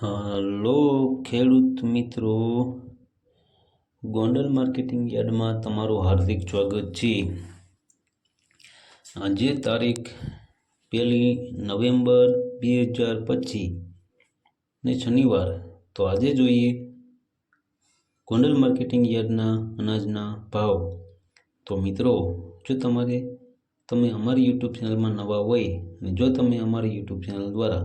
Hello ખેડૂત મિત્રો, Gondal marketing યાર્ડમાં તમારું હાર્દિક સ્વાગત છે. આજે તારીખ પહેલી નવેમ્બર બે હજાર પચીસ ને શનિવાર. તો આજે જોઈએ ગોંડલ માર્કેટિંગ યાર્ડના અનાજના ભાવ. તો મિત્રો, જો તમારે, તમે અમારી યુટ્યુબ ચેનલમાં નવા હોય અને જો તમે અમારી યુટ્યુબ ચેનલ દ્વારા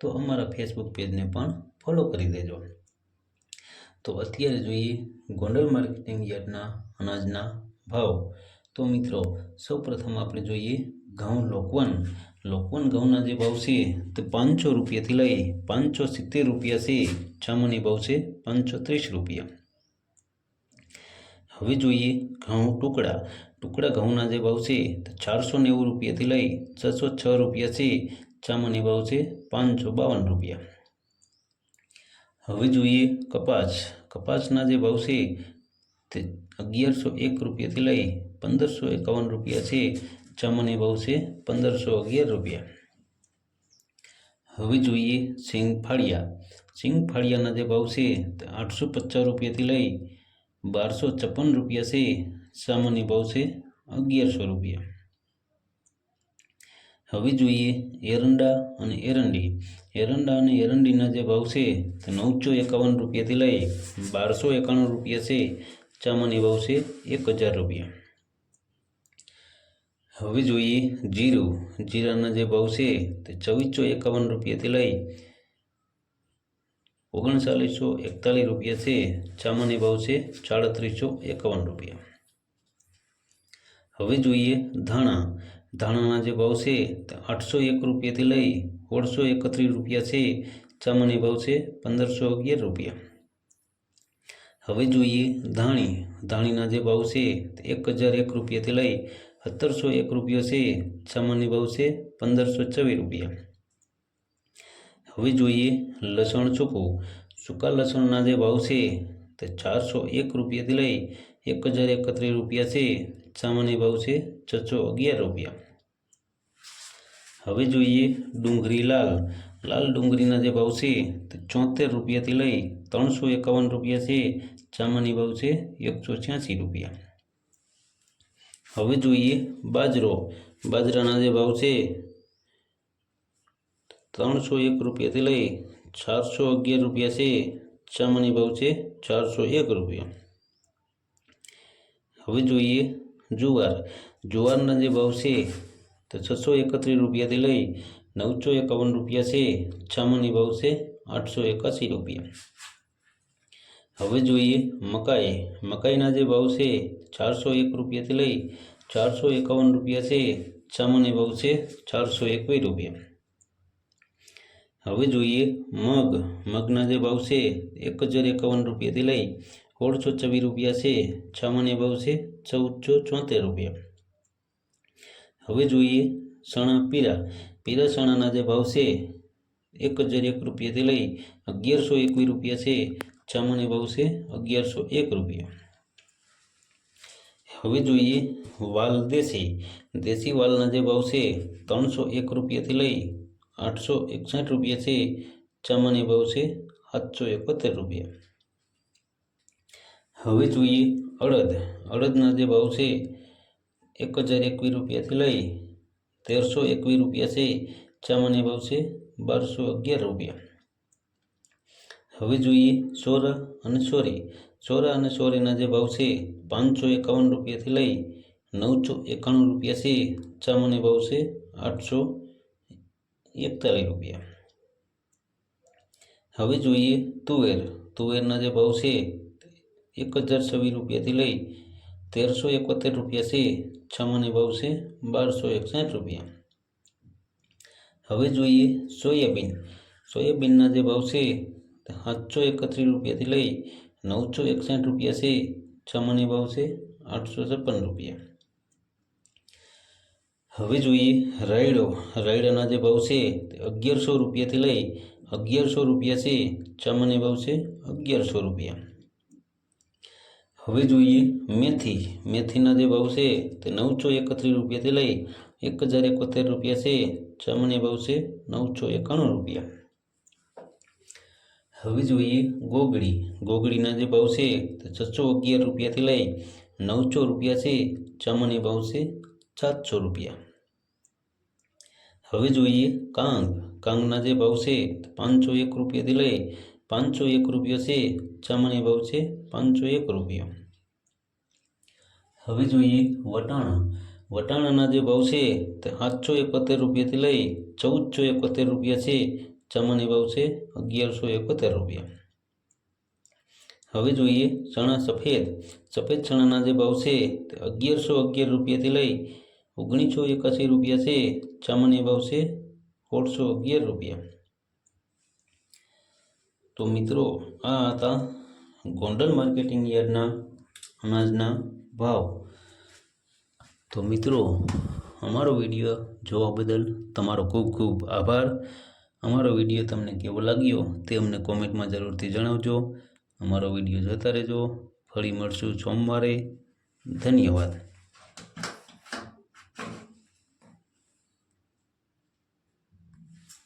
તો અમારા ફેસબુક પેજને પણ ફોલો કરી દેજો. તો અત્યારે જોઈએ ગોંડલ માર્કેટિંગ યાર્ડના અનાજના ભાવ. તો મિત્રો, સૌપ્રથમ આપણે જોઈએ ઘઉં લોકવન. લોકવન ઘઉંના જે ભાવ છે તે પાંચસો રૂપિયાથી લઈ પાંચસો સિત્તેર રૂપિયા છે. ચામની ભાવ છે પાંચસો ત્રીસ રૂપિયા. હવે જોઈએ ઘઉં ટુકડા. ટુકડા ઘઉંના જે ભાવ છે તો ચારસો નેવું રૂપિયાથી લઈ છસો છ રૂપિયા છે. ચામની ભાવ છે પાંચસો બાવન રૂપિયા. હવે જોઈએ કપાસ. કપાસના જે ભાવ છે તે અગિયારસો એક રૂપિયાથી લઈ પંદરસો એકાવન રૂપિયા છે. ચામની ભાવ છે પંદરસો અગિયાર રૂપિયા. હવે જોઈએ સિંગ ફાળિયા સિંગ ફાળિયાના જે ભાવ છે તે આઠસો પચાસ રૂપિયાથી લઈ બારસો છપ્પન રૂપિયા છે. સામાન્ય ભાવ છે અગિયારસો રૂપિયા. હવે જોઈએ એરંડા અને એરંડી. એરંડા અને એરંડીના જે ભાવ છે તે નવસો એકાવન રૂપિયાથી લઈ બારસો એકાણું રૂપિયા છે. ચામાની ભાવ છે એક હજાર રૂપિયા. હવે જોઈએ જીરું. જીરાના જે ભાવ છે તે ચોવીસો એકાવન રૂપિયાથી લઈ ઓગણચાલીસો એકતાલીસ રૂપિયા છે. ચામાની ભાવ છે સાડત્રીસો એકાવન રૂપિયા. હવે જોઈએ ધાણા. ધાણાના જે ભાવ છે આઠસો એક રૂપિયાથી લઈ સોળસો એકત્રીસ રૂપિયા છે. ચામાની ભાવ છે પંદરસો અગિયાર રૂપિયા. હવે જોઈએ ધાણી. ધાણીના જે ભાવ છે એક હજાર એક રૂપિયાથી લઈ સત્તરસો એક રૂપિયા છે. સામાન્ય ભાવ છે પંદરસો ચોવીસ રૂપિયા. હવે જોઈએ લસણ સૂકું. સૂકા લસણના જે ભાવ છે તે ચારસો એક રૂપિયાથી લઈ એક હજાર એકત્રીસ રૂપિયા છે. સામાન્ય ભાવ છે છસો અગિયાર રૂપિયા. હવે જોઈએ ડુંગળી લાલ. લાલ ડુંગળીના જે ભાવ છે તે ચોતેર રૂપિયાથી લઈ ત્રણસો એકાવન રૂપિયા છે. ચામાની ભાવ છે એકસો છ્યાસી રૂપિયા. હવે જોઈએ બાજરો. બાજરાના જે ભાવ છે ત્રણસો એક રૂપિયાથી લઈ ચારસો અગિયાર રૂપિયા છે. ચામાની ભાવ છે ચારસો એક રૂપિયા. હવે જોઈએ જુવાર, જુવારના જે ભાવ છે, તો છસો એકત્રીસ રૂપિયાથી લઈ નવસો એકાવન રૂપિયા છે સામાન્ય ભાવ છે આઠસો એકાસી રૂપિયા. હવે જોઈએ મકાઈ. મકાઈના જે ભાવ છે ચારસો એક રૂપિયાથી લઈ ચારસો એકાવન રૂપિયા છે સામાન્ય ભાવ છે ચારસો એકવીસ રૂપિયા. હવે જોઈએ મગ. મગના જે ભાવ છે એક હજાર એકાવન રૂપિયાથી લઈ સોળસો છવ્વીસ રૂપિયા છે સામાન્ય ભાવ છે ચૌદસો ચોતેર રૂપિયા. હવે જોઈએ સણા પીરા પીરા સણાના જે ભાવ છે, એક હજાર એક રૂપિયાથી લઈ અગિયારસો એકવીસ રૂપિયા છે. ચામણી ભાવ છે અગિયારસો એક રૂપિયા. હવે જોઈએ વાલ દેશી. દેશી વાલના જે ભાવ છે, ત્રણસો એક રૂપિયાથી લઈ આઠસો એકસઠ રૂપિયા છે. ચામણી ભાવ છે સાતસો એકોતેર રૂપિયા. હવે જોઈએ અડદ. અડદના જે ભાવ છે, એક હજાર એકવીસ રૂપિયાથી લઈ તેરસો એકવીસ રૂપિયા છે સામાન્ય ભાવ છે બારસો અગિયાર રૂપિયા. હવે જોઈએ સોરા અને સોરી. સોરા અને સોરીના જે ભાવ છે, પાંચસો એકાવન રૂપિયાથી લઈ નવસો એકાણું રૂપિયા છે સામાન્ય ભાવ છે આઠસો એકતાલીસ રૂપિયા. હવે જોઈએ તુવેર. તુવેરના જે ભાવ છે, એક હજાર છવ્વીસ રૂપિયાથી લઈ તેરસો એકોતેર રૂપિયા છે સામાન્ય ભાવ છે, બારસો એકસાઠ રૂપિયા. હવે જોઈએ સોયાબીન. સોયાબીનના જે ભાવ છે સાતસો એકત્રીસ રૂપિયાથી લઈ નવસો એકસાઠ રૂપિયા છે ચામાની ભાવ છે, આઠસો છપ્પન રૂપિયા. હવે જોઈએ રાયડો. રાયડાના જે ભાવ છે, તે અગિયારસો રૂપિયાથી લઈ અગિયારસો રૂપિયા છે ચામાની ભાવ છે, અગિયારસો રૂપિયા. હવે જોઈએ મેથી. મેથીના જે ભાવ છે તે નવસો એકત્રીસ રૂપિયાથી લઈ એક હજાર એકોતેર રૂપિયા છે. ચામાની ભાવ છે નવસો એકાણું રૂપિયા. હવે જોઈએ ગોગડી ગોગડીના જે ભાવ છે તે છસો અગિયાર રૂપિયાથી લઈ નવસો રૂપિયા છે. ચામાની ભાવ છે સાતસો રૂપિયા. હવે જોઈએ કાંગ. કાંગના જે ભાવ છે પાંચસો એક રૂપિયાથી લઈ પાંચસો એક રૂપિયો છે ચામાની ભાવ છે પાંચસો એક રૂપિયા. હવે જોઈએ વટાણા. વટાણાના જે ભાવ છે, તે સાતસો એકોતેર રૂપિયાથી લઈ ચૌદસો એકોતેર રૂપિયા છે ચામાની ભાવ છે, અગિયારસો એકોતેર રૂપિયા. હવે જોઈએ ચણા સફેદ. સફેદ ચણાના જે ભાવ છે, તે અગિયારસો અગિયાર રૂપિયાથી લઈ ઓગણીસો એકાસી રૂપિયા છે, ચામણી ભાવ છે, સોળસો અગિયાર રૂપિયા. તો મિત્રો, આ હતા ગોંડલ માર્કેટિંગ યાર્ડના અનાજના ભાવ. તો મિત્રો, અમારો વીડિયો જોવા બદલ તમારો ખૂબ ખૂબ આભાર. અમારો વીડિયો તમને કેવો લાગ્યો તે અમને કોમેન્ટમાં જરૂરથી જણાવજો. અમારો વીડિયો જોતા રહેજો. ફરી મળશું સોમવારે. ધન્યવાદ.